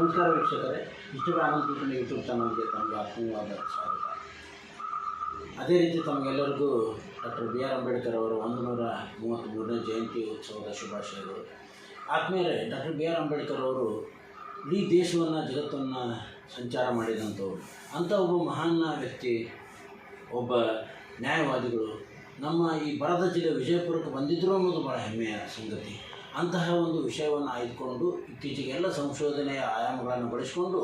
ನಮಸ್ಕಾರ ವೀಕ್ಷಕರೇ. ಇಷ್ಟು ಆನಂದ ಯೂಟ್ಯೂಬ್ ಚಾನಲ್ಗೆ ತಮಗೆ ಆತ್ಮೀಯವಾದ ಸ್ವಾಗತ. ಅದೇ ರೀತಿ ತಮಗೆಲ್ಲರಿಗೂ ಡಾಕ್ಟರ್ ಬಿ ಆರ್ ಅಂಬೇಡ್ಕರ್ ಅವರ ಒಂದು ನೂರ ಮೂವತ್ತ್ಮೂರನೇ ಜಯಂತಿ ಉತ್ಸವದ ಶುಭಾಶಯಗಳು. ಆತ್ಮೀಯರೇ, ಡಾಕ್ಟರ್ ಬಿ ಆರ್ ಅಂಬೇಡ್ಕರ್ ಅವರು ಇಡೀ ದೇಶವನ್ನು, ಜಗತ್ತನ್ನು ಸಂಚಾರ ಮಾಡಿದಂಥವ್ರು. ಅಂಥ ಒಬ್ಬ ಮಹಾನ್ ವ್ಯಕ್ತಿ, ಒಬ್ಬ ನ್ಯಾಯವಾದಿಗಳು. ನಮ್ಮ ಈ ಬರದ ಜಿಲ್ಲೆ ವಿಜಯಪುರಕ್ಕೆ ಬಂದಿದ್ದರು ಅನ್ನೋದು ಭಾಳ ಹೆಮ್ಮೆಯ ಸಂಗತಿ. ಅಂತಹ ಒಂದು ವಿಷಯವನ್ನು ಆಯ್ದುಕೊಂಡು ಇತ್ತೀಚೆಗೆ ಎಲ್ಲ ಸಂಶೋಧನೆಯ ಆಯಾಮಗಳನ್ನು ಬಳಸಿಕೊಂಡು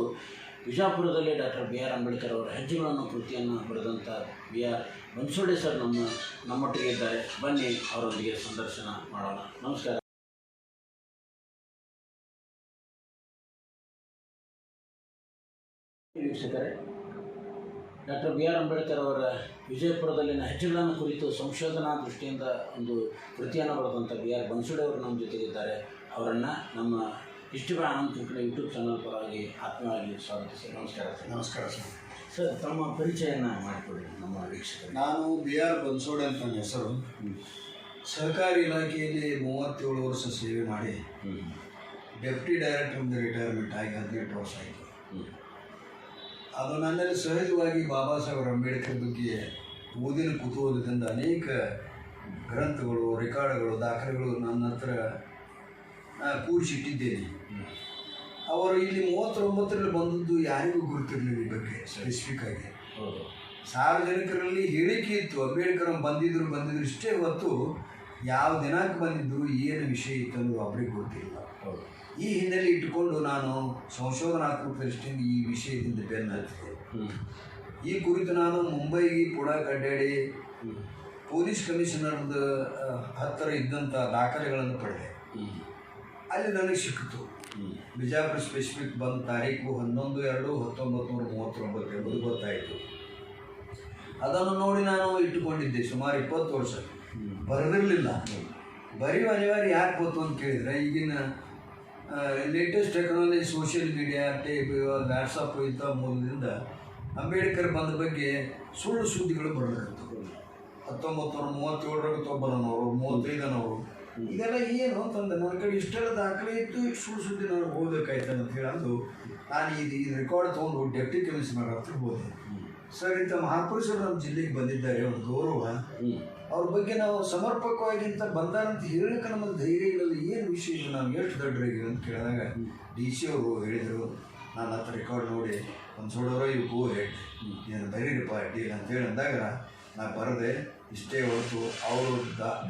ವಿಜಾಪುರದಲ್ಲಿ ಡಾಕ್ಟರ್ ಬಿ ಆರ್ ಅಂಬೇಡ್ಕರ್ ಅವರ ಹೆಜ್ಜೆಗಳನ್ನು ಕೃತಿಯನ್ನು ಬರೆದಂಥ ಬಿ ಆರ್ ಬನ್ಸೋಡೆ ಸರ್ ನಮ್ಮ ನಮ್ಮೊಟ್ಟಿಗೆ ಇದ್ದಾರೆ. ಬನ್ನಿ, ಅವರೊಂದಿಗೆ ಸಂದರ್ಶನ ಮಾಡೋಣ. ನಮಸ್ಕಾರ. ವೀಕ್ಷಕರೇ ಡಾಕ್ಟರ್ ಬಿ ಆರ್ ಅಂಬೇಡ್ಕರ್ ಅವರ ವಿಜಯಪುರದಲ್ಲಿನ ಹೆಜ್ಜೆಗಳನ್ನು ಕುರಿತು ಸಂಶೋಧನಾ ದೃಷ್ಟಿಯಿಂದ ಒಂದು ಕೃತಿಯನ್ನು ಬರೆದಂಥ ಬಿ ಆರ್ ಬನ್ಸುಡೆ ಅವರು ನಮ್ಮ ಜೊತೆಗಿದ್ದಾರೆ. ಅವರನ್ನು ನಮ್ಮ ಇಷ್ಟು ಆನಂದ್ ಕುಂಕಣ ಯೂಟ್ಯೂಬ್ ಚಾನಲ್ ಪರವಾಗಿ ಆತ್ಮೀಯವಾಗಿ ಸ್ವಾಗತಿಸಿ ನಮಸ್ಕಾರ ಸರ್. ನಮಸ್ಕಾರ ಸರ್. ಸರ್ ತಮ್ಮ ಪರಿಚಯನ ಮಾಡಿಕೊಡಿ ನಮ್ಮ ವೀಕ್ಷಕ ನಾನು ಬಿ ಆರ್ ಬನ್ಸೋಡೆ ಅಂತ ನನ್ನ ಹೆಸರು ಸರ್ಕಾರಿ ಇಲಾಖೆಯಲ್ಲಿ ಮೂವತ್ತೇಳು ವರ್ಷ ಸೇವೆ ಮಾಡಿ ಡೆಪ್ಟಿ ಡೈರೆಕ್ಟರ್ ರಿಟೈರ್ಮೆಂಟ್ ಆಗಿ ಹದಿನೆಂಟು ವರ್ಷ ಆಯಿತು. ಅದು ನನ್ನಲ್ಲಿ ಸಹಜವಾಗಿ ಬಾಬಾ ಸಾಹೇಬ್ ಅಂಬೇಡ್ಕರ್ ಬಗ್ಗೆ ಓದಿನ ಕುತೂಹಲದಿಂದ ಅನೇಕ ಗ್ರಂಥಗಳು ರೆಕಾರ್ಡ್ಗಳು ದಾಖಲೆಗಳು ನನ್ನ ಹತ್ರ ಕೂಡಿಸಿಟ್ಟಿದ್ದೇನೆ. ಅವರು ಇಲ್ಲಿ ಮೂವತ್ತೊಂಬತ್ತರಲ್ಲಿ ಬಂದದ್ದು ಯಾರಿಗೂ ಗುರುತಿರಲಿಲ್ಲ ಈ ಬಗ್ಗೆ ಸ್ಪೆಸಿಫಿಕ್ ಆಗಿ. ಸಾರ್ವಜನಿಕರಲ್ಲಿ ಹೇಳಿಕೆ ಇತ್ತು ಅಂಬೇಡ್ಕರ್ ಬಂದಿದ್ರು ಬಂದಿದ್ರು ಇಷ್ಟೇ ಹೊತ್ತು ಯಾವ ದಿನಾಂಕ ಬಂದಿದ್ರು ಏನು ವಿಷಯ ಇತ್ತು ಅನ್ನೋದು ಒಬ್ಬರಿಗೆ ಗೊತ್ತಿಲ್ಲ. ಹೌದು. ಈ ಹಿನ್ನೆಲೆ ಇಟ್ಟುಕೊಂಡು ನಾನು ಸಂಶೋಧನಾತ್ಮಕ ದೃಷ್ಟಿಯಿಂದ ಈ ವಿಷಯದಿಂದ ಬೆನ್ನು ಹತ್ತಿದೆ. ಈ ಕುರಿತು ನಾನು ಮುಂಬೈಗೆ ಕೂಡ ಕಡ್ಡಾಡಿ ಪೊಲೀಸ್ ಕಮಿಷನರ್ದ ಆ, ಹತ್ತಿರ ಇದ್ದಂಥ ದಾಖಲೆಗಳನ್ನು ಪಡೆದೆ. ಅಲ್ಲಿ ನನಗೆ ಸಿಕ್ಕಿತು. ಬಿಜಾಪುರ ಸ್ಪೆಸಿಫಿಕ್ ಬಂದ ತಾರೀಕು ಹನ್ನೊಂದು ಎರಡು ಹತ್ತೊಂಬತ್ತು ನೂರ ಮೂವತ್ತೊಂಬತ್ತು ಎಂಬುದು ಗೊತ್ತಾಯಿತು. ಅದನ್ನು ನೋಡಿ ನಾನು ಇಟ್ಟುಕೊಂಡಿದ್ದೆ ಸುಮಾರು ಇಪ್ಪತ್ತು ವರ್ಷ. ಬರೆದಿರಲಿಲ್ಲ. ಬರೆಯುವ ಅನಿವಾರ್ಯ ಯಾಕೆ ಗೊತ್ತು ಅಂತ ಕೇಳಿದರೆ ಈಗಿನ latest technology social media tape WhatsApp ಇಂಥ ಮೂಲದಿಂದ ಅಂಬೇಡ್ಕರ್ ಬಂದ ಬಗ್ಗೆ ಸುಳ್ಳು ಸುದ್ದಿಗಳು ಬರಲಿತ್ತು ಹತ್ತೊಂಬತ್ತು ನೂರ ಮೂವತ್ತೇಳರಾಗ ತೊಂಬರನವರು ಮೂವತ್ತೈದನವರು. ಇದೆಲ್ಲ ಏನು ಅಂತಂದ್ರೆ ನನ್ನ ಕಡೆ ಇಷ್ಟೆಲ್ಲ ದಾಖಲೆ ಇತ್ತು ಸುಳ್ಳು ಸುದ್ದಿ ನಾನು ಓದಬೇಕಾಯ್ತು ಅಂತ ಹೇಳಂದು ನಾನು ಇದು ಈ ರೆಕಾರ್ಡ್ ತೊಗೊಂಡು ಡೆಪ್ಟಿ ಕಮಿಷನರ್ ಹತ್ರ ಹೋದೆ. ಸರ್ ಇಂಥ ಮಹಾಪುರುಷರು ನಮ್ಮ ಜಿಲ್ಲೆಗೆ ಬಂದಿದ್ದಾರೆ ಒಂದು ಗೌರವ. ಅವ್ರ ಬಗ್ಗೆ ನಾವು ಸಮರ್ಪಕವಾಗಿ ಅಂತ ಬಂದಾರಂತ ಹೇಳಕ್ಕೆ ನಮ್ಮಲ್ಲಿ ಧೈರ್ಯ ಇಲ್ಲ ಏನು ವಿಶೇಷ? ನಾವು ಎಷ್ಟು ದೊಡ್ಡರಿಗೆ ಅಂತ ಕೇಳಿದಾಗ, ಡಿ ಸಿ ಅವರು ಹೇಳಿದರು ನಾನು ಹತ್ರ ರೆಕಾರ್ಡ್ ನೋಡಿ, ಒಂದು ಸೋಡೋರೋ ಇವು ಗೋ ಹೆಡ್ ಏನು ಬರೀರಿಪ್ಪ ಅಡ್ಡಿಲ್ಲ ಅಂತೇಳಿ ಅಂದಾಗ, ನಾನು ಬರದೆ, ಇಷ್ಟೇ ಹೊರತು ಅವರು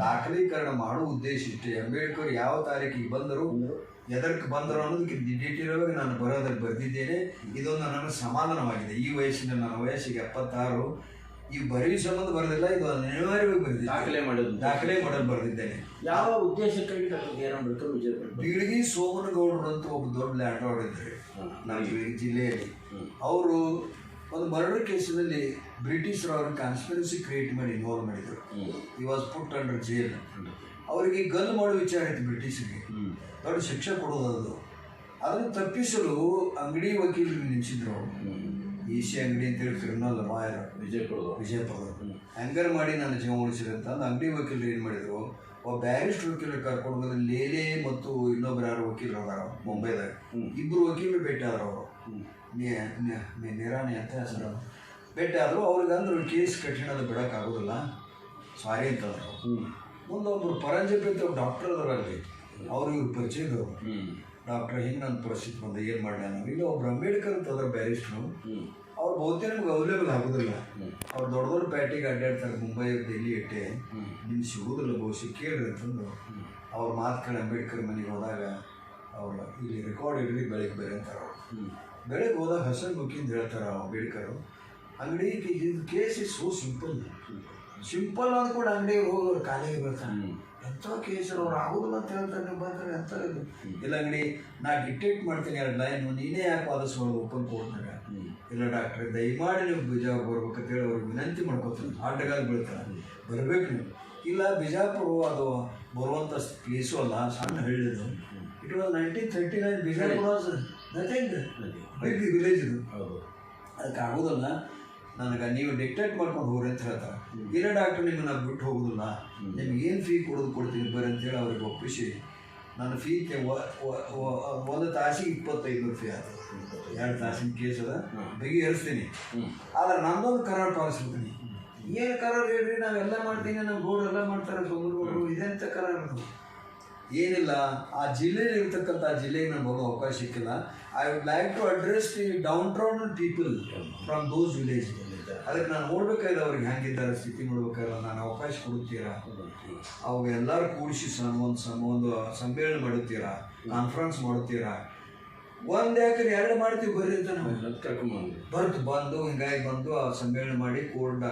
ದಾಖಲೀಕರಣ ಮಾಡೋ ಉದ್ದೇಶ ಇಷ್ಟೇ. ಅಂಬೇಡ್ಕರ್ ಯಾವ ತಾರೀಕಿಗೆ ಬಂದರು ಎದಕ್ಕೆ ಬಂದರು ಅನ್ನೋದಕ್ಕೆ ಡೀಟೇಲ್ ಆಗಿ ನಾನು ಬರೋದಕ್ಕೆ ಬರೆದಿದ್ದೇನೆ. ಇದೊಂದು ನನಗೆ ಸಮಾಧಾನವಾಗಿದೆ. ಈ ವಯಸ್ಸಿನ ನನ್ನ ವಯಸ್ಸಿಗೆ ಎಪ್ಪತ್ತಾರು ಈ ಬರೀ ಸಂಬಂಧ ಬರೆದಿಲ್ಲ ಇದು ಅನಿವಾರ್ಯವಾಗಿ ಬರೆದಿದ್ದೆ ದಾಖಲೆ ಮಾಡೋದು. ದಾಖಲೆ ಮಾಡಲು ಬರೆದಿದ್ದೇನೆ. ಯಾವ ಉದ್ದೇಶಕ್ಕಾಗಿ ಡಾಕ್ಟರ್ ಆರ್ ಅಂಬೇಡ್ಕರ್ ವಿಜಯಪುರ ಬೀಳಗಿ ಸೋಮನಗೌಡರು ಅಂತ ಒಬ್ಬ ದೊಡ್ಡ ಲ್ಯಾಂಡ್ ಲಾರ್ಡ್ ಇದ್ದಾರೆ. ನಮ್ಮ ಬೀಳಗಿ ಜಿಲ್ಲೆಯಲ್ಲಿ. ಅವರು ಒಂದು ಮರ್ಡರ್ ಕೇಸಿನಲ್ಲಿ ಬ್ರಿಟಿಷರು ಅವ್ರನ್ನ ಕಾನ್ಸ್ಪಿರನ್ಸಿ ಕ್ರಿಯೇಟ್ ಮಾಡಿ ಇನ್ವಾಲ್ವ್ ಮಾಡಿದರು. He was put under jail ಅವರಿಗೆ ಗಲ್ ಮಾಡೋ ವಿಚಾರ ಇತ್ತು ಬ್ರಿಟಿಷರಿಗೆ. ದೊಡ್ಡ ಶಿಕ್ಷೆ ಕೊಡೋದು ಅದು. ಅದನ್ನು ತಪ್ಪಿಸಲು ಅಂಗಡಿ ವಕೀಲರು ನಿಲ್ಲಿಸಿದ್ರು ಅವರು. ಈ ಸಿ ಅಂಗಡಿ ಅಂತ ಹೇಳಿ ಕ್ರಿಮಿನಲ್ ಲಾಯರ್ ವಿಜಯಪುರದ ವಿಜಯಪುರದ ಹ್ಯಾಂಗರ್ ಮಾಡಿ ನನ್ನ ಜೀವ ಉಳಿಸಿದೆ ಅಂತ ಅಂದು ಅಂಗಡಿ ವಕೀಲರು ಏನು ಮಾಡಿದರು ಒಬ್ಬ ಬ್ಯಾರಿಸ್ಟ್ ವಕೀಲರು ಕರ್ಕೊಂಡು ಬಂದ್ರೆ ಲೇಲೆ ಮತ್ತು ಇನ್ನೊಬ್ರು ಯಾರು ವಕೀಲರು ಅದಾರ ಮುಂಬೈದಾಗ. ಇಬ್ಬರು ವಕೀಲರು ಭೇಟಿ ಆದ್ರು ಅವರು. ನಿರಾಣಿ ಅಂತ ಹೆಸರು. ಭೇಟಿ ಆದರು ಅವ್ರಿಗೆ ಅಂದ್ರು ಕೇಸ್ ಕಠಿಣದ ಬಿಡೋಕ್ಕಾಗೋದಿಲ್ಲ. ಸಾರಿ ಅಂತಂದ್ರು ಮುಂದೊಬ್ಬರು ಪರಂಜಪಿ ಅಂತ ಡಾಕ್ಟರ್ ಅದರಲ್ಲಿ ಅವ್ರಿಗೆ ಪರಿಚಯದವರು ಡಾಕ್ಟರ್ ಹಿಂಗೆ ನನ್ನ ಪರಿಸ್ಥಿತಿ ಬಂದ ಏನು ಮಾಡಿ ನಾವು ಇಲ್ಲ ಒಬ್ರು ಅಂಬೇಡ್ಕರ್ ಅಂತ ಅದ್ರ ಬ್ಯಾರಿಸ್ಟ್ರು ಅವ್ರು ಬಹುತೇಕ ನಮ್ಗೆ ಅವೈಲೇಬಲ್ ಆಗೋದಿಲ್ಲ. ಅವ್ರು ದೊಡ್ಡ ದೊಡ್ಡ ಪ್ಯಾಟಿಗೆ ಅಡ್ಡಾಡ್ತಾರೆ ಮುಂಬೈ ಡೆಲ್ಲಿ ಇಟ್ಟೆ ನಿಮ್ಗೆ ಸಿಗೋದಿಲ್ಲ ಬಹುಶಃ ಕೇಳ್ರಿ ಅಂತಂದು. ಅವ್ರ ಮಾತು ಕೇಳಿ ಅಂಬೇಡ್ಕರ್ ಮನೆಗೆ ಹೋದಾಗ ಅವ್ರು ಇಲ್ಲಿ ರೆಕಾರ್ಡ್ ಇಡ್ರಿ ಬೆಳಗ್ಗೆ ಬೇರೆ ಅಂತಾರೆ ಅವರು. ಬೆಳಗ್ಗೆ ಹೋದಾಗ ಹಸನ್ ಬುಕ್ಕಿಂದ ಹೇಳ್ತಾರೆ ಅಂಬೇಡ್ಕರ್ ಅಂಗಡಿ ಇದು case is so simple simple ಅಂದ್ಕೊಂಡು ಅಂಗಡಿಗೆ ಹೋಗೋರು ಕಾಲಿಗೆ ಬರ್ತಾನೆ ಎಂಥ ಕೇಸರು ಅವ್ರು ಆಗೋದಿಲ್ಲ ಅಂತ ಹೇಳ್ತಾರೆ ನೀವು ಬಂದ್ರೆ ಎಂಥ ಇದು? ಇಲ್ಲ ಅಂಗಡಿ ನಾ ಡಿಕ್ಟೇಟ್ ಮಾಡ್ತೀನಿ ಎರಡು ಲೈನು ನೀನೇ ಯಾಕೆ ವಾದಿಸ್ಬೋದು ಓಪನ್ ಕೋರ್ಟ್ನಾಗ ಇಲ್ಲ ಡಾಕ್ಟ್ರೆ ದಯಮಾಡಿ ನೀವು ಬಿಜಾಪುರ ಬರ್ಬೇಕಂತೇಳಿ ಅವ್ರಿಗೆ ವಿನಂತಿ ಮಾಡ್ಕೊತೀನಿ. ಆಟಗಾಲ ಬೀಳ್ತಾರೆ. ಬರ್ಬೇಕು ನೀವು. ಇಲ್ಲ ಬಿಜಾಪುರ ಅದು ಬರುವಂಥ ಪ್ಲೇಸು ಅಲ್ಲ ಸಣ್ಣ ಹೇಳಿದ್ರು it was nineteen thirty nine Bijapur was nothing big village ಇದು. ಅದಕ್ಕೆ ಆಗೋದಿಲ್ಲ. ನನಗೆ ನೀವು ಡಿಕ್ಟೇಟ್ ಮಾಡ್ಕೊಂಡು ಹೋಗ್ರಿ ಅಂತ ಹೇಳ್ತಾರೆ. ಇಲ್ಲ ಡಾಕ್ಟರ್ ನಿಮ್ಮನ್ನ ಬಿಟ್ಟು ಹೋಗೋದಿಲ್ಲ. ನಿಮ್ಗೆ ಏನು ಫೀ ಕೊಡೋದು ಕೊಡ್ತೀನಿ ಬರ್ರಿ ಅಂತೇಳಿ ಅವ್ರಿಗೆ ಒಪ್ಪಿಸಿ. ನನ್ನ ಫೀ ಒಂದು ತಾಸಿಗೆ ಇಪ್ಪತ್ತೈದು ನೂರು ಫೀ ಆಗ್ತದೆ ಎರಡು ತಾಸಿನ ಕೇಸ್ ಅದ. ಬಗೆಹರಿಸ್ತೀನಿ ಏರಿಸ್ತೀನಿ. ಆದ್ರೆ ನಂದೊಂದು ಕರಾರ್ ಪಾಲಿಸ್ಬಿಡ್ತೀನಿ. ಏನು ಕರಾರ್ ಹೇಳ್ರಿ? ನಾವೆಲ್ಲ ಮಾಡ್ತೀನಿ ನಮ್ಮ ಗೋಡ್ ಎಲ್ಲ ಮಾಡ್ತಾರೆ ಬೆಂಗಳೂರು ಇದೆಂತ ಕರಾರ್ ಅದು? ಏನಿಲ್ಲ. ಆ ಜಿಲ್ಲೆಯಲ್ಲಿ ಇರ್ತಕ್ಕಂಥ ಆ ಜಿಲ್ಲೆಗೆ ನಾನು ಬರೋ ಅವಕಾಶ ಸಿಕ್ಕಿಲ್ಲ. I would like to address the downtown people from those village ಅದಕ್ಕೆ ನಾನು ನೋಡ್ಬೇಕಾದ್ರೆ ಅವ್ರಿಗೆ ಹೆಂಗಿದ್ದಾರೆ ಸ್ಥಿತಿ ನೋಡ್ಬೇಕಾದ್ರೆ ನಾನು ಅವಕಾಶ ಕೊಡುತ್ತೀರಾ? ಅವಾಗ ಎಲ್ಲರೂ ಕೂಡಿಸಿ ಸಮ ಒಂದು ಸಮ ಒಂದು ಸಮ್ಮೇಳನ ಮಾಡುತ್ತೀರಾ? ಕಾನ್ಫರೆನ್ಸ್ ಮಾಡುತ್ತೀರಾ? ಒಂದು ಯಾಕಂದ್ರೆ ಎರಡು ಮಾಡ್ತೀವಿ ಬರ್ರಿ ಅಂತ ನಾವು. ಕರ್ಕೊಂಡ್ಬಂದು ಬರ್ತು ಬಂದು ಹಿಂಗಾಗಿ ಬಂದು ಆ ಸಮ್ಮೇಳನ ಮಾಡಿ ಕೋರ್ಟ್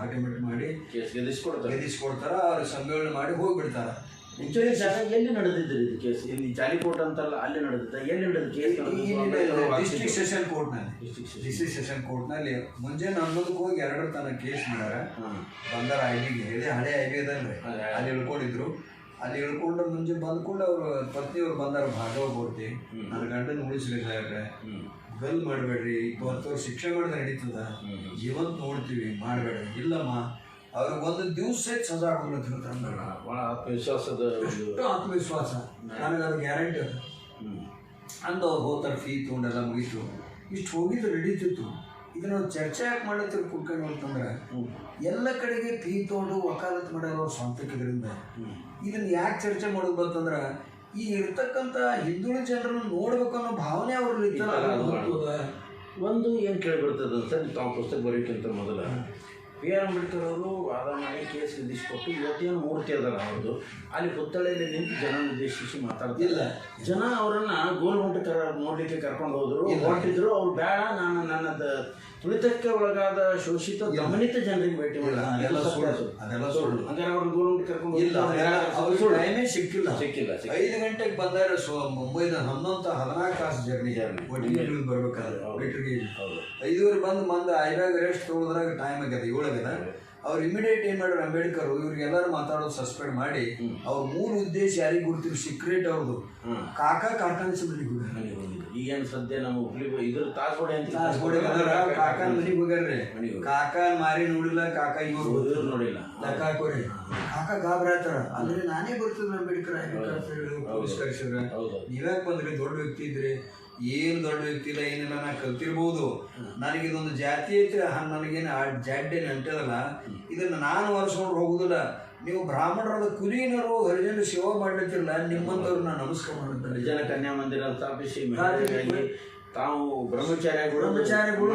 ಆರ್ಗ್ಯುಮೆಂಟ್ ಮಾಡಿ ಗೆಲ್ಲಿಸ್ಕೊಡ್ತಾರೆ ಅವ್ರು ಸಮ್ಮೇಳನ ಮಾಡಿ ಹೋಗ್ಬಿಡ್ತಾರ. ಆಕ್ಚುಲಿ ಜಾಗ ಎಲ್ಲಿ ನಡೆದಿದ್ರಿ ಇದು ಕೇಸ್ ಇಲ್ಲಿ ಜಾಲಿಕೋಟ್ ಅಂತಲ್ಲ ಅಲ್ಲಿ ನಡೆದಿದ್ದ ಎಲ್ಲಿ ನಡೆದ ಕೇಸ್ ಡಿಸ್ಟ್ರಿಕ್ಟ್ ಸೆಷನ್ ಕೋರ್ಟ್ನಲ್ಲಿ ಡಿಸ್ಟ್ರಿಕ್ಟ್ ಸೆಷನ್ ಕೋರ್ಟ್ನಲ್ಲಿ ಮುಂಜಾನೆ ಹನ್ನೊಂದಕ್ಕೆ ಹೋಗಿ ಎರಡರ ತನಕ ಕೇಸ್ ಮಾಡ್ಯಾರ ಬಂದಾರ ಐಬಿಗೆ ಹೇಳಿ ಹಳೆ ಐಬಿ ಅದಲ್ರಿ ಅಲ್ಲಿ ಇಳ್ಕೊಂಡಿದ್ರು ಅಲ್ಲಿ ಇಳ್ಕೊಂಡು ಮುಂಜೆ ಬಂದ್ಕೊಂಡು ಅವ್ರ ಪತ್ನಿಯವ್ರು ಬಂದಾರ ಭಾಗವ ಕೊಡ್ತಿ ನನ್ನ ಗಂಡನ ಉಳಿಸ್ಲಿ ಸಾಹೇಬ್ರೆ. ಗಲ್ ಮಾಡಬೇಡ್ರಿ ಇಪ್ಪತ್ತು ವರ್ಷ ಶಿಕ್ಷೆ ಮಾಡಿದ್ರೆ ನಡೀತದ. ಇವತ್ತು ನೋಡ್ತೀವಿ ಮಾಡಬೇಡ್ರಿ. ಇಲ್ಲಮ್ಮ ಅವ್ರಿಗೆ ಒಂದು ದಿವಸ ಸಜಾ ಆತ್ಮವಿಶ್ವಾಸದ ಒಂದು ಎಷ್ಟು ಆತ್ಮವಿಶ್ವಾಸ. ನನಗೆ ಅದು ಗ್ಯಾರಂಟಿ ಅದು. ಅಂದು ಅವ್ರು ಹೋಗ್ತಾರೆ ಫೀ ತೊಗೊಂಡೆಲ್ಲ ಮುಗೀತು. ಇಷ್ಟು ಹೋಗಿದ್ದು ನಡೀತಿತ್ತು. ಇದನ್ನ ಚರ್ಚೆ ಯಾಕೆ ಮಾಡತ್ತಿರ ಕುಡ್ಕೊಂಡು ಅಂತಂದ್ರೆ ಎಲ್ಲ ಕಡೆಗೆ ಫೀ ತೊಗೊಂಡು ವಕಾಲತ್ ಮಾಡ್ಯಾರ ಅವ್ರ ಸ್ವಂತಕ್ಕಿದ್ರಿಂದ ಇದನ್ನ ಯಾಕೆ ಚರ್ಚೆ ಮಾಡೋದು ಬಂತಂದ್ರೆ ಈ ಇರ್ತಕ್ಕಂಥ ಹಿಂದುಳಿದ ಜನರನ್ನು ನೋಡ್ಬೇಕು ಅನ್ನೋ ಭಾವನೆ ಅವ್ರಲ್ಲಿ ಇತ್ತಲ್ಲ. ಒಂದು ಏನು ಕೇಳಿಬಿಡ್ತದೆ ಅಂತ ತಾವು ಪುಸ್ತಕ ಬರೀಕ್ಕಿಂತ ಮೊದಲ. ಬಿ ಆರ್ ಅಂಬೇಡ್ಕರ್ ಅವರು ವಾದ ಮಾಡಿ ಕೇಸ್ ವಿಧಿಸಿಕೊಟ್ಟು ಇವತ್ತೇನು ಮೂರ್ತಿ ಅದಲ್ಲ ಅವ್ರದ್ದು ಅಲ್ಲಿ ಪುತ್ತಳೆಯಲ್ಲಿ ನಿಂತು ಜನ ಉದ್ದೇಶಿಸಿ ಮಾತಾಡ್ತಿಲ್ಲ ಜನ ಅವರನ್ನ ಗೋಲ್ಗುಂಟ ಕರ ನೋಡ್ಲಿಕ್ಕೆ ಕರ್ಕೊಂಡು ಹೋದರು. ಹೊರಟಿದ್ರು ಅವ್ರು ಬೇಡ ನಾನು ನನ್ನದ ತುಳಿತಕ್ಕೆ ಒಳಗಾದ ಶೋಷಿತ ಗಮನಿತ ಜನರಿಗೆ ಭೇಟಿ ಟೈಮೇ ಸಿಕ್ಕಿಲ್ಲ. ಸಿಕ್ಕಿಲ್ಲ ಐದು ಗಂಟೆಗೆ ಬಂದಾರ ಮುಂಬೈನ ಹನ್ನೊಂದು ಹದಿನಾಲ್ಕು ತಾಸು ಜರ್ನಿ. ಜರ್ನಿ. ಒಟ್ಟಿಗೆ ಬರ್ಬೇಕಾದ್ರೆ ಐದೂವರೆ ಬಂದು ಮಂದ ಐದಾಗ ರೆಸ್ಟ್ ತೊಗೊಳದ್ರಾಗ ಟೈಮ್ ಆಗ್ಯದ ಏಳಾಗ್ಯದ ಅವ್ರು ಇಮಿಡಿಯೇಟ್ ಏನ್ ಮಾಡ್ರು ಅಂಬೇಡ್ಕರ್ ಇವ್ರಿಗೆಲ್ಲರೂ ಮಾತಾಡೋದು ಸಸ್ಪೆಂಡ್ ಮಾಡಿ ಅವ್ರ ಮೂಲ ಉದ್ದೇಶ ಯಾರಿಗೆ ಗುರ್ತಿರು ಸೀಕ್ರೆಟ್ ಅವ್ರದ್ದು. ಕಾಕಾ ಕಾರ್ಖಾನೆ ಮನೆಗೆ ಈಗೇನು ಸದ್ಯ ನಮ್ಮ ಹುಬ್ಳಿ ಇದ್ರ ತಾಸ್ಗೋಡೆ ಅಂತ ಕಾಸ್ಗೋಡೆ ಬಂದಾರ. ಕಾಕಾ ಮನೆಗೆ ಹೋಗ್ಯಾರ್ರಿ. ಕಾಕಾ ಮಾರಿ ನೋಡಿಲ್ಲ ಕಾಕಾ ಇವ್ರು ಹೋದ್ರು ನೋಡಿಲ್ಲ. ಲೆಕ್ಕ ಹಾಕೋರಿ. ಕಾಕಾ ಆತರ ಅಂದ್ರೆ ನಾನೇ ಬರ್ತಿದ್ರು ಅಂಬೇಡ್ಕರ್ ಪೊಲೀಸ್ ಕರ್ಸಿದ್ರ ಹೌದು. ನೀವ್ಯಾಕೆ ಬಂದ್ರಿ? ದೊಡ್ಡ ವ್ಯಕ್ತಿ ಇದ್ರಿ. ಏನು ದೊಡ್ಡ ವ್ಯಕ್ತಿ ಇಲ್ಲ ಏನಿಲ್ಲ ನಾ ಕಲ್ತಿರ್ಬೋದು. ನನಗೆ ಇದೊಂದು ಜಾತಿ ಐತಿ ನನಗೇನು ಆ ಜಾಡ್ಡೇನು ಅಂಟದಲ್ಲ ಇದನ್ನ ನಾನು ವರ್ಷ ಹೋಗುದಿಲ್ಲ. ನೀವು ಬ್ರಾಹ್ಮಣರಾದ ಕುಲೀನರು ಹರಿಜನ ಸೇವಾ ಮಾಡ್ಲಿಕ್ಕಿಲ್ಲ ನಿಮ್ಮಂತವ್ರು ನಾನು ನಮಸ್ಕಾರ ಮಾಡುತ್ತಾರೆ ಜನ ಕನ್ಯಾ ಮಂದಿರ ಸ್ಥಾಪಿಸಿ ಮಹಿಳೆಯರಿಗಾಗಿ ತಾವು ಬ್ರಹ್ಮಚಾರ್ಯಗಳು ಬ್ರಹ್ಮಚಾರ್ಯಗಳು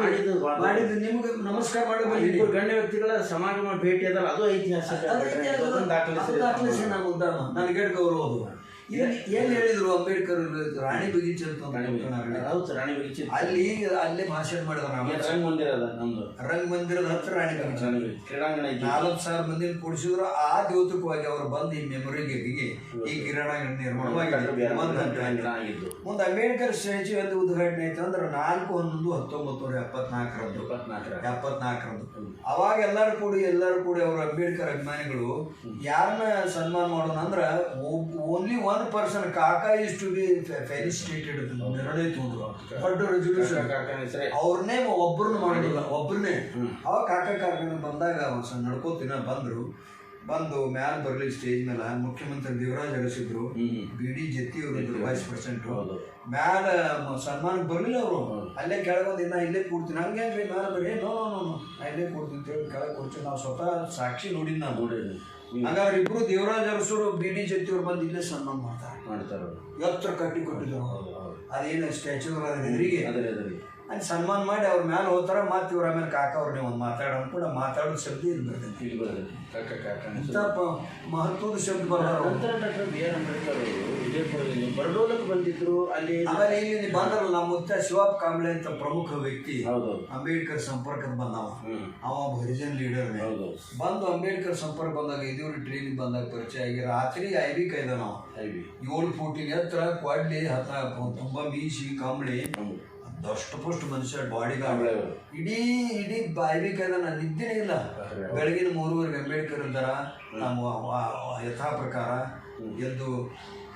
ಮಾಡಿದ್ದು ನಿಮಗೆ ನಮಸ್ಕಾರ ಮಾಡಬೇಕು. ಇಬ್ಬರು ಗಣ್ಯ ವ್ಯಕ್ತಿಗಳ ಸಮಾಗಮ ಭೇಟಿ ಅದಲ್ಲ ಅದು ಐತಿಹಾಸಿಕ ದಾಖಲಿಸಿ ನಾನು ಉದ್ದಾಮ ನನಗೆ ಗೌರವ ಅದು. ಏನ್ ಹೇಳಿದ್ರು ಅಂಬೇಡ್ಕರ್ ರಾಣಿ ಬಗೀಚೆ ಅಂತ ಒಂದು ಕರ್ಕೊಂಡ್ರು. ಹೌದು ರಾಣಿ ಅಲ್ಲಿ ಅಲ್ಲೇ ಭಾಷಣ ಮಾಡಿದ್ರು ನಾವು. ರಂಗ ಮಂದಿರ ಅದ ನಮ್ದು. ರಂಗ ಮಂದಿರದ ಹತ್ರ ರಾಣಿ. ಕ್ರೀಡಾಂಗಣ ನಾಲ್ಕು ಸಾವಿರ ಮಂದಿ ಕೂಡಿಸಿದ್ರು. ಆ ದ್ಯೋತಕವಾಗಿ ಅವರು ಬಂದು ಈ ಮೆಮೊರಿಗೆ ಈ ಕ್ರೀಡಾಂಗಣ ನಿರ್ಮಾಣವಾಗಿ ಮುಂದೆ ಅಂಬೇಡ್ಕರ್ ಸ್ಟ್ಯಾಚ್ಯೂ ಎಂದು ಉದ್ಘಾಟನೆ ಆಯ್ತು ಅಂದ್ರೆ ನಾಲ್ಕು ಹನ್ನೊಂದು ಹತ್ತೊಂಬತ್ತು ನೂರ ಎಪ್ಪತ್ನಾಲ್ಕರಂದು. ಎಪ್ಪತ್ನಾಲ್ಕರಂದು. ಅವಾಗ ಎಲ್ಲರೂ ಕೂಡಿ ಎಲ್ಲರೂ ಕೂಡಿ ಅವ್ರ ಅಂಬೇಡ್ಕರ್ ಅಭಿಮಾನಿಗಳು ಯಾರನ್ನ ಸನ್ಮಾನ ಮಾಡೋಣ ಅಂದ್ರೆ ಓನ್ಲಿ ಒನ್ ಪರ್ಸನ್ ಕಾಕಾ ಇಸ್ ಟು ಬಿ ಫೆಲಿಸಿಟೇಟೆಡ್ ನಿರ್ಣಯ ತಗೊಂಡ್ರು ದೊಡ್ಡ ರೆಸೊಲ್ಯೂಷನ್ ಅವ್ರನ್ನೇ ಒಬ್ಬರನ್ನ ಮಾಡಿಲ್ಲ ಒಬ್ಬರನ್ನೇ ಅವಾಗ ಕಾಕ ಕಾರ್ಖಾನೆ ಬಂದಾಗ ನಡ್ಕೋತಿನ ಬಂದ್ರು. ಬಂದು ಮ್ಯಾಲ್ ಬರ್ಲಿ ಸ್ಟೇಜ್ ಮೇಲೆ ಮುಖ್ಯಮಂತ್ರಿ ದೇವರಾಜ್ ಅರಸಿದ್ರು. ಬಿ ಡಿ ಜತ್ತಿ ಅವರು ವೈಸ್ ಪ್ರೆಸಿಡೆಂಟ್ ಮ್ಯಾಲ ಸನ್ಮಾನ ಬರ್ಲಿಲ್ಲ ಅವರು. ಅಲ್ಲೇ ಕೆಳಗೊಂದು ಇನ್ನ ಇಲ್ಲೇ ಕೂಡ್ತೀನಿ. ಹಂಗೆ ಮ್ಯಾಲ ಬರ್ರಿ ನೋ ನೋ ನೋ ಇಲ್ಲೇ ಕೂಡ್ತೀನಿ. ಅಂತ ಹೇಳಿ ಕೆಳಗೆ ಕೂಡ್ತೀನಿ. ನಾವು ಸ್ವತಃ ಸಾಕ್ಷಿ ನೋಡಿದ್ ನಾವು ನೋಡಿರಿ ಹಂಗಾದ್ರೆ ಇಬ್ರು ದೇವರಾಜ್ ಅರಸರು ಬಿ ಡಿ ಜತ್ತಿ ಅವ್ರು ಬಂದು ಇಲ್ಲೇ ಸನ್ಮಾನ ಮಾಡ್ತಾರೆ. ಮಾಡ್ತಾರೆ. ಎತ್ತರ ಕಟ್ಟಿ ಕೊಟ್ಟಿದ್ರು ಅದೇನು ಸ್ಟ್ಯಾಚ್ಯೂ ಎದುರಿಗೆ ಅದೇ ಅದೇ ಅಲ್ಲಿ ಸನ್ಮಾನ ಮಾಡಿ ಅವ್ರ ಮೇಲೆ ಹೋಗ್ತಾರ ಮತ್ತೆ ಇವ್ರ ಆಮೇಲೆ ಕಾಕ ಅವ್ರು ನೀವು ಒಂದು ಮಾತಾಡೋ ಕೂಡ ಮಾತಾಡೋ ಶಬ್ದ ಇಲ್ಲಿ ಕಾರ್ಖಾನೆ ಇಂಥ ಮಹತ್ವದ ಶಬ್ದ ಬರ್ತಾರ ನಂತರ ಡಾಕ್ಟರ್ ಬಿ ಅವರು ವಿಜಯಪುರದಲ್ಲಿ ಬರಡೋಲಕ್ಕೆ ಬಂದಿದ್ರು ಅಲ್ಲಿ ಆಮೇಲೆ ಇಲ್ಲಿ ಬಂದ್ರಲ್ಲ ನಮ್ಮ ಮುತ್ತ ಶಿವಪ್ಪ ಕಾಂಬ್ಳೆ ಅಂತ ಪ್ರಮುಖ ವ್ಯಕ್ತಿ. ಅಂಬೇಡ್ಕರ್ ಸಂಪರ್ಕದ ಬಂದವ. ಅವ ಹರಿಜನ್ ಲೀಡರ್ ಬಂದು ಅಂಬೇಡ್ಕರ್ ಸಂಪರ್ಕ ಬಂದಾಗ ಇದೂರು ಟ್ರೈನ್ ಬಂದಾಗ ಪರಿಚಯ ಆಗಿ ರಾತ್ರಿ ಐ ಬಿ ಕೈದ ನಾವು ಏಳು ಫೂಟಿನ ಎತ್ತರ ಕ್ವಾಡ್ಲಿ ಹತ್ತ ತುಂಬಾ ಮೀಸಿ ಕಂಬಳಿ ದಷ್ಟು ಪುಷ್ಟು ಮನುಷ್ಯ ಬಾಡಿ ಕಾಂಬ್ಳೆ ಅವರು. ಇಡೀ ಇಡೀ ಐ ಬಿ ಕೈದ ನಾನು ನಿದ್ದೆನೇ ಇಲ್ಲ ಬೆಳಗಿನ ಮೂರುವರೆಗೆ ಅಂಬೇಡ್ಕರ್ ಇದ್ದಾರ ನಮ್ಮ ವ- ವ- ಯಥಾ ಪ್ರಕಾರ ಎದ್ದು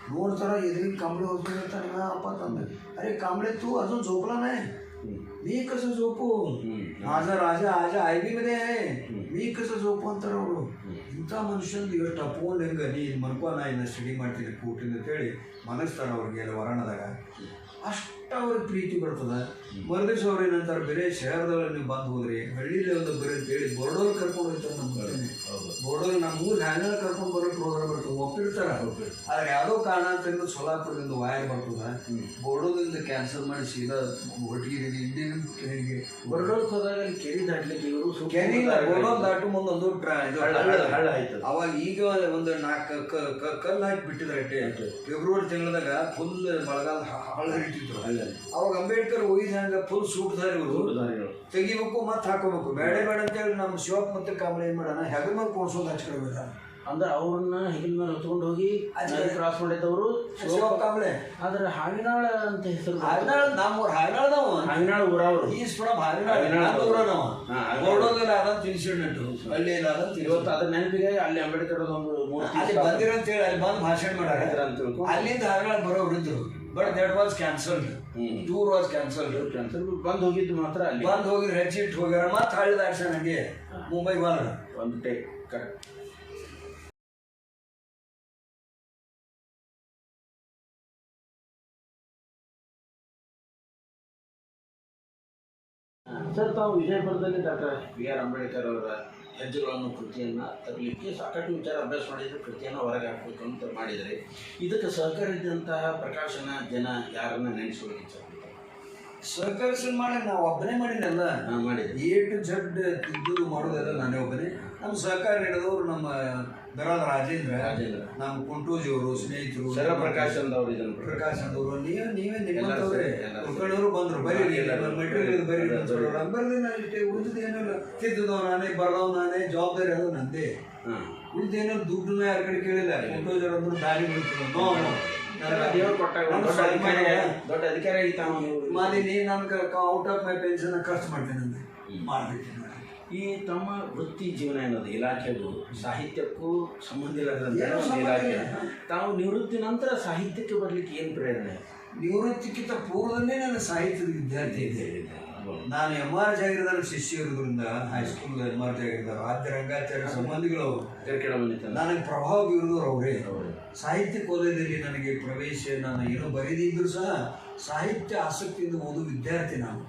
ನೋಡ್ತಾರ ಎದುರಿಗೆ ಕಾಂಬಳೆ ಹೋಗ್ತಿರ್ತಾನೆ ಅಪ್ಪ ತಂದೆ ಅರೆ कांबळे तू अजून झोपला नाही मी कसं झोपू हम्म. माझा राजा आजा आय बी मध्ये आहे मी कसं झोपू ಅಂತಾರ ಅವರು ಇಂಥ ಇಂಥ ಮನುಷ್ಯಂದು ಎಷ್ಟು ಅಪ್ಪೋನ್ ಹೆಂಗೆ ನೀ ಮನ್ಕೋ ನಾ ಇನ್ನು ಸ್ಟಡಿ ಮಾಡ್ತೀನಿ ಕೂಟಿಂದ ಅಂತೇಳಿ ಮನಸ್ತಾನ ಅವ್ರಿಗೆ ಎಲ್ಲ ವರಣದಾಗ ಅಷ್ಟು ಅವ್ರಿಗೆ ಪ್ರೀತಿ ಬರ್ತದ? ಮರುದಿವ್ಸ ಅವ್ರು ಏನಂತಾರೆ ಬೇರೆ ಶಹರದಲ್ಲಿ ನೀವು ಬಂದು ಹೋದ್ರಿ ಹಳ್ಳಿಲಿ ಒಂದು ಬೇರೆ ಅಂತೇಳಿ ಬೋರ್ಡೋರ್ ಕರ್ಕೊಂಡು ಹೋಗ್ತಾರೆ ನಮ್ಮ ಬೋರ್ಡೋರ್ ನಮ್ಮ ಊರಿಗೆ ಹ್ಯಾಂಗಲ್ ಕರ್ಕೊಂಡು ಬರೋ ಪ್ರೋಗ್ರಾಮ್ ಬರ್ತದೆ ಒಪ್ಪಿರ್ತಾರೆ. ಆದ್ರೆ ಯಾವುದೋ ಕಾರಣ ಅಂತ ಸೋಲಾಪುರದಿಂದ ವಾಯರ್ ಬರ್ತದ. ಬೋರ್ಡೋದಿಂದ ಕ್ಯಾನ್ಸಲ್ ಮಾಡಿ ಸೀದಾ ಒಟ್ಟಿಗೆ ಇಂಡಿಯನ್ ಟ್ರೈನ್ಗೆ ಹೊರಡೋದಕ್ಕೆ ಹೋದಾಗ ಅಲ್ಲಿ ಕೆರೆ ದಾಟ್ಲಿಕ್ಕೆ ಇವರು ಕೆರೆ ದಾರಿಗಳು ಬೋರ್ಡೋಲ್ ದಾಟು ಮುಂದೆ ಒಂದು ಹಳ್ಳ ಅವಾಗ ಈಗ ಒಂದು ನಾಲ್ಕು ಕಲ್ಲು ಹಾಕಿ ಬಿಟ್ಟಿದ್ದಾರೆ ಅಟ್ಟೆ ಫೆಬ್ರವರಿ ತಿಂಗಳದಾಗ ಫುಲ್ ಮಳೆಗಾಲ ಹಳ್ಳ. ಹಿಡಿತಿದ್ರು ಅವಾಗ ಅಂಬೇಡ್ಕರ್ ಒಯ್ದ ಹಂಗ ಫುಲ್ ಸೂಟ್ದಾರಿ ಇವರು ತೆಗಿಬೇಕು ಮತ್ತೆ ಹಾಕೋಬೇಕು. ಬೇಡ ಬೇಡ ಅಂತೇಳಿ ನಮ್ಮ ಶಿವಪ್ಪ ಮತ್ತೆ ಕಾಮಲೆ ಏನ್ ಮಾಡೋಣ ಹೆಗಲ್ ಮೇಲೆ ಕೊಡ್ಸೋದು ಹಚ್ಕೊಳ್ಬೇಕ ಅಂದ್ರೆ ಅವ್ರನ್ನ ಹೆಗಲ್ ಮೇಲೆ ಹತ್ಕೊಂಡು ಹೋಗಿ ಕ್ರಾಸ್ ಮಾಡಿದ್ದವರು ಶಿವಪ್ಪ ಕಾಮಲೆ ಆದ್ರೆ ಹಾವಿನಾಳ ಅಂತ ಹೆಸರು ಹಾವಿನಾಳ ಊರು ಹಾವಿನಾಳ ನಾವು ಹಾವಿನಾಳ. ಊರವರು. Is from ಹಾವಿನಾಳ. ಹಾವಿನಾಳ ಊರ ನಾವು. ಬೋರ್ಡೋದಲ್ಲಿ ಅದ ತಿನ್ಸಿಡ್ನಟ್ಟು ಅಲ್ಲಿ ಅದ ಇವತ್ತು ಅದ್ರ ನೆನಪಿಗೆ ಅಲ್ಲಿ ಅಂಬೇಡ್ಕರ್ ಒಂದು ಮೂರ್ತಿ ಅಲ್ಲಿ ಬಂದಿರ ಅಂತೇಳಿ ಅಲ್ಲಿ ಬಂದು ಭಾಷಣ ಮಾಡ್ಯಾರ. ಅಂತ ಅಲ್ಲಿಂದ ಹಾವಿನಾಳ ಬರೋರು ಇದ್ರು. But that was cancelled hmm. Tour was cancelled cancel ಬಂದ್ ಹೋಗಿದ್ದು ಮಾತ್ರ ಅಲ್ಲಿ. ಬಂದ್ ಹೋಗಿ ಹೆಚ್ಚಿಟ್ಟು ಹೋಗ್ಯಾರ ಮತ್ತೆ ಹಳ್ಳಿ ಆಕ್ಷನ್ ಹಂಗೆ ಮುಂಬೈಗೆ ಬಂದ್ರ. ಒಂದು ಟೇಕ್ ಕರೆಕ್ಟ್ ಸರ್ ತಾವು ವಿಜಯಪುರದಲ್ಲಿ ಡಾಕ್ಟರ್ ಬಿ ಆರ್ ಅಂಬೇಡ್ಕರ್ ಅವರ ಹೆಜ್ಜೆಗಳನ್ನು ಕೃತಿಯನ್ನು ತರಲಿಕ್ಕೆ ಸಾಕಷ್ಟು ವಿಚಾರ ಅಭ್ಯಾಸ ಮಾಡಿದ್ರು ಕೃತಿಯನ್ನು ಹೊರಗೆ ಹಾಕಬೇಕು ಅಂತ ಮಾಡಿದರೆ. ಇದಕ್ಕೆ ಸಹಕರಿಸಿದಂತಹ ಪ್ರಕಾಶನ ಜನ ಯಾರನ್ನ ನೆನೆಸ್ಕೊಳ್ಳಿ ಸರ್ ಸಹಕರಿಸಿ ಮಾಡಿ ನಾವು ಒಬ್ಬನೇ ಮಾಡಿನಲ್ಲ ಹಾಂ ಮಾಡಿದೆ. ಎ ಟು ಜಡ್ ಇದು ಮಾಡೋದೆಲ್ಲ ನಾನೇ ಒಬ್ಬನೇ? ನಮ್ಮ ಸಹಕಾರ ನೀಡಿದವರು ನಮ್ಮ ದರಾದ ರಾಜೇಂದ್ರ ರಾಜೇಂದ್ರ. ನಮ್ಮ ಕುಂಟೂಜಿಯವರು ಸ್ನೇಹಿತರು ಪ್ರಕಾಶ್ ಅವ್ರು ಇದನ್ನು ಪ್ರಕಾಶ್ ಅವರು ನೀವೇ ನೀವೇ ನಿಮ್ಮಂತವ್ರೆ. ಎಲ್ಲರೂ ಬಂದ್ರು ಬರೀರಿ ಮೆಟೀರಿಯಲ್ ಬರೀ ಎಲ್ಲರೂ ಬರ್ಲಿ ನಾನು ಇಷ್ಟೇ ಉಳಿದ ಏನಿಲ್ಲ ತಿದ್ದದವ್ ನಾನೇ ಬರ್ದವ್ ನಾನೇ ಜವಾಬ್ದಾರಿ ಅದು ನಂದೇ. ಹಾಂ. ಉಳಿದೇನೋ ದುಡ್ಡನ್ನ ಯಾರ ಕಡೆ ಕೇಳಿಲ್ಲ. ಕುಂಟೂಜರ್ ಅಂದ್ರೆ ದಾರಿ ನಮ್ಮ ದೊಡ್ಡ ಅಧಿಕಾರಿ ಮಾಲಿನಿ ನಾನು ಔಟ್ ಆಫ್ ಮೈ ಪೆನ್ಷನ್ ಖರ್ಚು ಮಾಡ್ತೇನೆ ಮಾಡ್ಬಿಟ್ಟೆ. ಈ ತಮ್ಮ ವೃತ್ತಿ ಜೀವನ ಅನ್ನೋದು ಇಲಾಖೆಗೂ ಸಾಹಿತ್ಯಕ್ಕೂ ಸಂಬಂಧ ಇಲ್ಲದಂತೆ ಇಲಾಖೆ. ತಾವು ನಿವೃತ್ತಿ ನಂತರ ಸಾಹಿತ್ಯಕ್ಕೆ ಬರಲಿಕ್ಕೆ ಏನು ಪ್ರೇರಣೆ? ನಿವೃತ್ತಿಗಿಂತ ಪೂರ್ವದಲ್ಲೇ ನಾನು ಸಾಹಿತ್ಯದ ವಿದ್ಯಾರ್ಥಿ ಇದ್ದೆ ನಾನು ಎಂ ಆರ್ ಜಾಗೀರದಾರ ಶಿಷ್ಯ ಇರೋದ್ರಿಂದ ಹೈಸ್ಕೂಲ್ ಎಂ ಆರ್ ಜಾಗೀರದಾರ ರಾಜ್ಯ ರಂಗಾಚಾರ್ಯ ಸಂಬಂಧಿಗಳು ನನಗೆ ಪ್ರಭಾವ ಬೀರಿದವರು ಅವರೇ. ಸಾಹಿತ್ಯ ಕಾಲೇಜಲ್ಲಿ ನನಗೆ ಪ್ರವೇಶ ನಾನು ಏನೋ ಬರೀದಿದ್ರು ಸಹ ಸಾಹಿತ್ಯ ಆಸಕ್ತಿಯಿಂದ ಓದು ವಿದ್ಯಾರ್ಥಿ ನಾನು.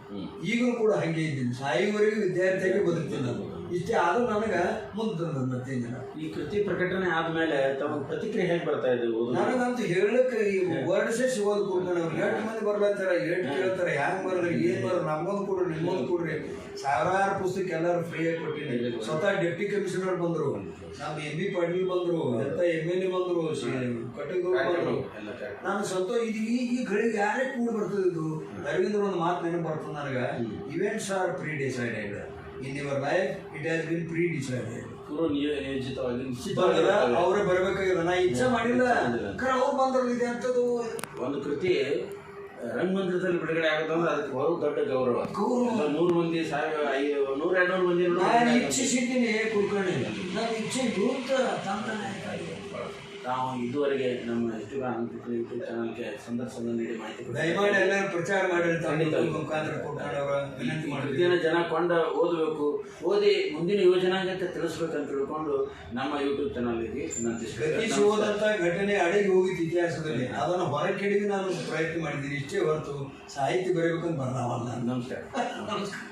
ಈಗಲೂ ಕೂಡ ಹಾಗೆ ಇದ್ದೀನಿ. ಸಾಯುವವರೆಗೂ ವಿದ್ಯಾರ್ಥಿಯಾಗಿ ಬದುಕ್ತೀನಿ ನಾನು. ಇಷ್ಟೇ ಆದ್ರೂ ನನಗೆ ಮುಂದೆ ಮತ್ತೇನಿಲ್ಲ ಈ ಕೃತಿ ಪ್ರಕಟಣೆ ಆದ್ಮೇಲೆ ತಮ್ಮ ಪ್ರತಿಕ್ರಿಯೆ ಹೇಗೆ ಬರ್ತಾ ಇದೆ ಓದು? ನನಗಂತೂ ಹೇಳಕ್ಕೆ ಈ ವರ್ಡ್ಸೇ ಸಿಗೋದು ಕೂಡ ಅವ್ರು ಎಷ್ಟು ಮಂದಿ ಬರ್ಲತ್ತಾರ ಎಷ್ಟು ಕೇಳ್ತಾರೆ ಹ್ಯಾಂಗ್ ಬರ್ರಿ ಏನ್ ಬರ್ರಿ ನಮ್ಗೊಂದು ಕೊಡ್ರಿ ನಿಮ್ಗೊಂದು ಕೊಡ್ರಿ. ಸಾವಿರಾರು ಪುಸ್ತಕ ಎಲ್ಲರೂ ಫ್ರೀಯಾಗಿ ಕೊಟ್ಟಿನಿ. ಸ್ವತಃ ಡೆಪ್ಟಿ ಕಮಿಷನರ್ ಬಂದ್ರು ನಮ್ಮ ಎಂ ಬಿ ಪಾಟೀಲ್ ಬಂದ್ರು ಎಂತ ಎಂ ಎಲ್ ಎ ಬಂದ್ರು ಬಂದ್ರು. ನಾನು ಸ್ವತಃ ಇದು ಈ ಈ ಗಳಿಗೆ ಯಾರೇ ಕೂಡ ಬರ್ತದೆ ಇದು? ಅರವಿಂದ್ರ ಒಂದು ಮಾತು ನೆನಪು ಬರ್ತದೆ ನನಗೆ. Events are pre decided in your life it has been pre decided ಅವ್ರೇ ಬರ್ಬೇಕಾಗಿಲ್ಲ. ನಾ ಇಚ್ಛೆ ಮಾಡಿಲ್ಲ. ಖರೆ ಅವ್ರು ಬಂದ್ರಲ್ಲ ಇದೆ ಅಂತದ್ದು ಒಂದು ಕೃತಿ ರಂಗಮಂದಿರದಲ್ಲಿ ಬಿಡುಗಡೆ ಆಗುತ್ತಂದ್ರೆ ಅದಕ್ಕೆ ಬಹು ದೊಡ್ಡ ಗೌರವ. ನೂರು ಮಂದಿ ಸಾವಿರ ನೂರ ಎರಡ್ನೂರು ಮಂದಿ ನಾನು ಇಚ್ಛಿಸಿದ್ದೀನಿ ಕುಲ್ಕರ್ಣಿ ನನ್ನ ಇಚ್ಛೆ ದೂರ ತಂತಾನೆ. ತಾವು ಇದುವರೆಗೆ ನಮ್ಮ ಯೂಟ್ಯೂಬ್ ಯೂಟ್ಯೂಬ್ ಚಾನಲ್ಗೆ ಸಂದರ್ಶನ ನೀಡಿ ಮಾಹಿತಿ. ದಯಮಾಡಿ ಎಲ್ಲರೂ ಪ್ರಚಾರ ಮಾಡಿ ಜನ ಕೊಂಡ ಓದಬೇಕು. ಓದಿ ಮುಂದಿನ ಯೋಜನಾಂಗಕ್ಕೆ ತಿಳಿಸ್ಬೇಕಂತ ತಿಳ್ಕೊಂಡು ನಮ್ಮ ಯೂಟ್ಯೂಬ್ ಚಾನಲ್ಗೆ ಗತಿಸುವುದಂತ ಘಟನೆ ಅಡಿಗೆ ಹೋಗಿದ್ದ ಇತಿಹಾಸದಲ್ಲಿ. ಅದನ್ನು ಹೊರಕೆಡಿಗೆ ನಾನು ಪ್ರಯತ್ನ ಮಾಡಿದ್ದೀನಿ. ಇಷ್ಟೇ ಹೊರತು ಸಾಹಿತ್ಯ ಬರೀಬೇಕಂತ ಬರ್ತಾವಲ್ಲ ನಮಸ್ಕಾರ. ನಮಸ್ಕಾರ.